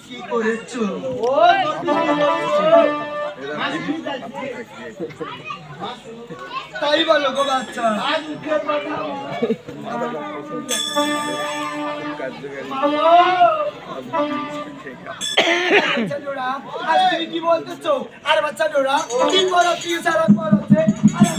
কি করেছ তাই বলো গো বাচ্চা কি বলতেছো? আর বাচ্চা ডোরা পিস আর এক বড় আছে? আর এক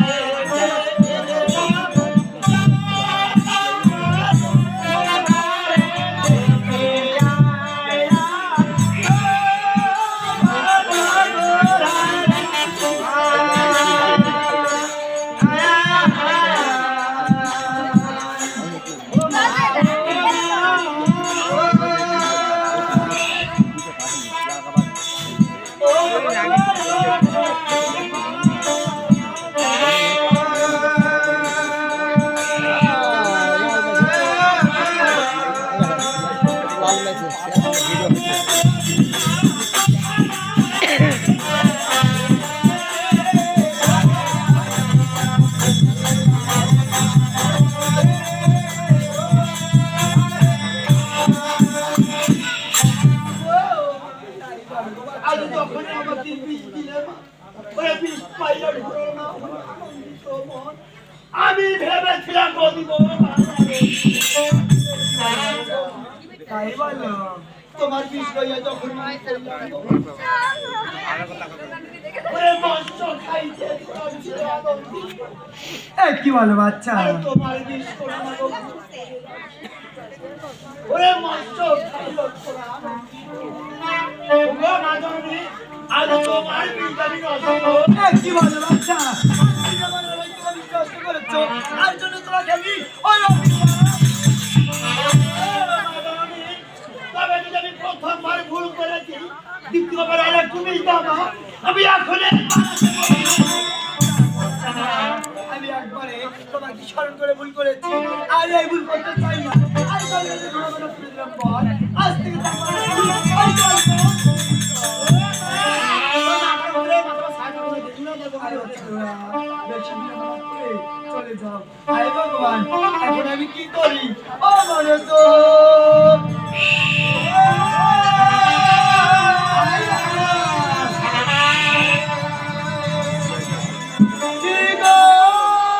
আমাকে বিষ দিলে ওরা বিষ পাইলে ধরো না আনন্দিত মন। আমি ভেবেছিলাম তাই বলো তোমার বিষ লইয়া যখন ওরে মৎস্য খাইতে কি বলো বাচ্চা? তোমার বিষ করে ওরে খাইল কি তোমাকে আমি ভুল করেছি দ্বিতীয়বার একবারে তোমাকে স্মরণ করে ভুল করেছি। আর, এই ভুল করতে বেশি চলে যাও। ভগবান এখন আমি কি করি? ও তো